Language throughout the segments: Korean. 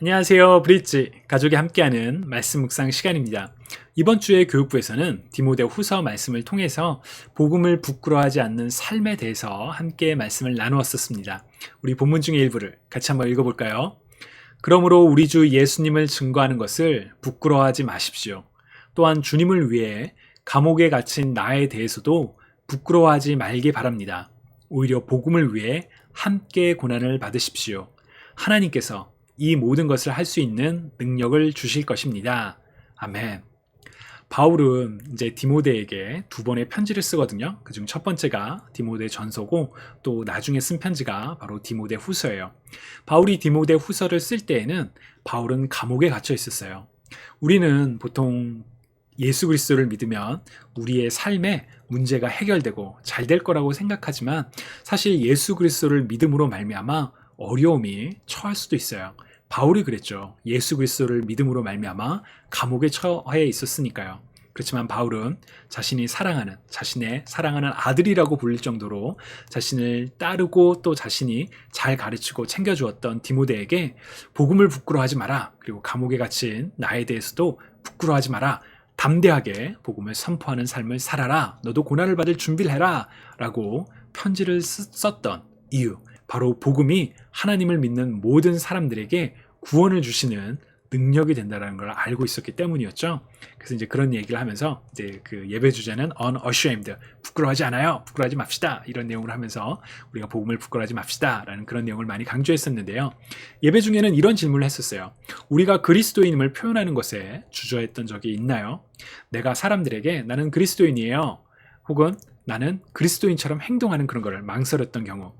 안녕하세요. 브릿지 가족이 함께하는 말씀 묵상 시간입니다. 이번 주에 교육부에서는 디모데 후서 말씀을 통해서 복음을 부끄러워하지 않는 삶에 대해서 함께 말씀을 나누었었습니다. 우리 본문 중의 일부를 같이 한번 읽어볼까요? 그러므로 우리 주 예수님을 증거하는 것을 부끄러워하지 마십시오. 또한 주님을 위해 감옥에 갇힌 나에 대해서도 부끄러워하지 말기 바랍니다. 오히려 복음을 위해 함께 고난을 받으십시오. 하나님께서 이 모든 것을 할 수 있는 능력을 주실 것입니다. 아멘. 바울은 이제 디모데에게 두 번의 편지를 쓰거든요. 그중 첫 번째가 디모데 전서고 또 나중에 쓴 편지가 바로 디모데 후서예요. 바울이 디모데 후서를 쓸 때에는 바울은 감옥에 갇혀 있었어요. 우리는 보통 예수 그리스도를 믿으면 우리의 삶에 문제가 해결되고 잘 될 거라고 생각하지만 사실 예수 그리스도를 믿음으로 말미암아 어려움이 처할 수도 있어요. 바울이 그랬죠. 예수 그리스도를 믿음으로 말미암아 감옥에 처해 있었으니까요. 그렇지만 바울은 자신이 사랑하는 자신의 사랑하는 아들이라고 불릴 정도로 자신을 따르고 또 자신이 잘 가르치고 챙겨주었던 디모데에게 복음을 부끄러워하지 마라. 그리고 감옥에 갇힌 나에 대해서도 부끄러워하지 마라. 담대하게 복음을 선포하는 삶을 살아라. 너도 고난을 받을 준비를 해라. 라고 편지를 썼던 이유. 바로 복음이 하나님을 믿는 모든 사람들에게 구원을 주시는 능력이 된다는 걸 알고 있었기 때문이었죠. 그래서 이제 그런 얘기를 하면서 이제 그 예배 주제는 unashamed 부끄러워하지 않아요. 부끄러워하지 맙시다. 이런 내용을 하면서 우리가 복음을 부끄러워하지 맙시다라는 그런 내용을 많이 강조했었는데요. 예배 중에는 이런 질문을 했었어요. 우리가 그리스도인임을 표현하는 것에 주저했던 적이 있나요? 내가 사람들에게 나는 그리스도인이에요. 혹은 나는 그리스도인처럼 행동하는 그런 거를 망설였던 경우.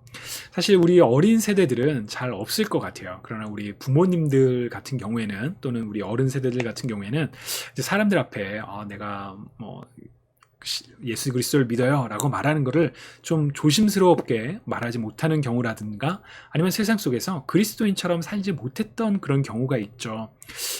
사실 우리 어린 세대들은 잘 없을 것 같아요. 그러나 우리 부모님들 같은 경우에는 또는 우리 어른 세대들 같은 경우에는 사람들 앞에 어, 내가 뭐 예수 그리스도를 믿어요라고 말하는 것을 좀 조심스럽게 말하지 못하는 경우라든가 아니면 세상 속에서 그리스도인처럼 살지 못했던 그런 경우가 있죠.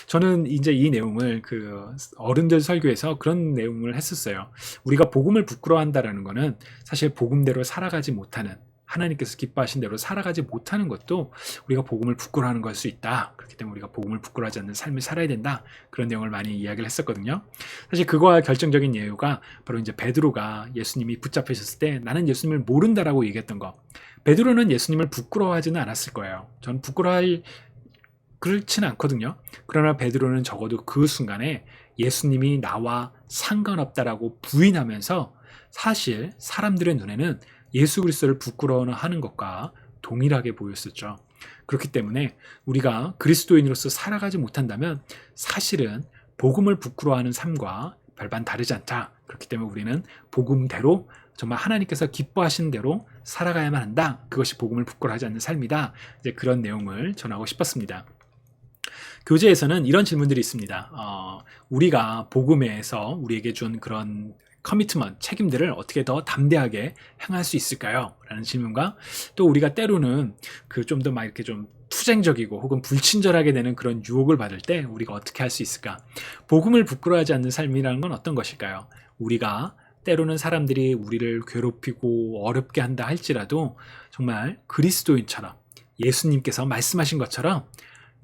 저는 이제 이 내용을 그 어른들 설교에서 그런 내용을 했었어요. 우리가 복음을 부끄러워한다라는 것은 사실 복음대로 살아가지 못하는 하나님께서 기뻐하신 대로 살아가지 못하는 것도 우리가 복음을 부끄러워하는 걸 수 있다. 그렇기 때문에 우리가 복음을 부끄러워하지 않는 삶을 살아야 된다. 그런 내용을 많이 이야기를 했었거든요. 사실 그거와 결정적인 이유가 바로 이제 베드로가 예수님이 붙잡히셨을 때 나는 예수님을 모른다라고 얘기했던 거. 베드로는 예수님을 부끄러워하지는 않았을 거예요. 전 부끄러워할 그렇지는 않거든요. 그러나 베드로는 적어도 그 순간에 예수님이 나와 상관없다라고 부인하면서 사실 사람들의 눈에는 예수 그리스도를 부끄러워하는 것과 동일하게 보였었죠. 그렇기 때문에 우리가 그리스도인으로서 살아가지 못한다면 사실은 복음을 부끄러워하는 삶과 별반 다르지 않다. 그렇기 때문에 우리는 복음대로 정말 하나님께서 기뻐하시는 대로 살아가야만 한다. 그것이 복음을 부끄러워하지 않는 삶이다. 이제 그런 내용을 전하고 싶었습니다. 교재에서는 이런 질문들이 있습니다. 어, 우리가 복음에서 우리에게 준 그런 커미트먼, 책임들을 어떻게 더 담대하게 행할 수 있을까요? 라는 질문과 또 우리가 때로는 그 좀 더 막 이렇게 좀 투쟁적이고 혹은 불친절하게 되는 그런 유혹을 받을 때 우리가 어떻게 할 수 있을까? 복음을 부끄러워하지 않는 삶이라는 건 어떤 것일까요? 우리가 때로는 사람들이 우리를 괴롭히고 어렵게 한다 할지라도 정말 그리스도인처럼 예수님께서 말씀하신 것처럼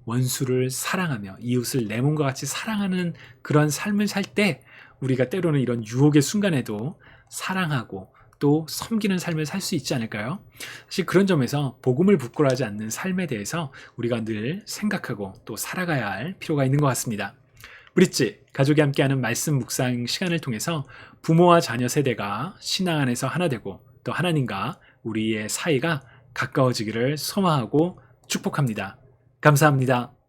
원수를 사랑하며 이웃을 내 몸과 같이 사랑하는 그런 삶을 살 때 우리가 때로는 이런 유혹의 순간에도 사랑하고 또 섬기는 삶을 살 수 있지 않을까요? 사실 그런 점에서 복음을 부끄러워하지 않는 삶에 대해서 우리가 늘 생각하고 또 살아가야 할 필요가 있는 것 같습니다. 브릿지 가족이 함께하는 말씀 묵상 시간을 통해서 부모와 자녀 세대가 신앙 안에서 하나 되고 또 하나님과 우리의 사이가 가까워지기를 소망하고 축복합니다. 감사합니다.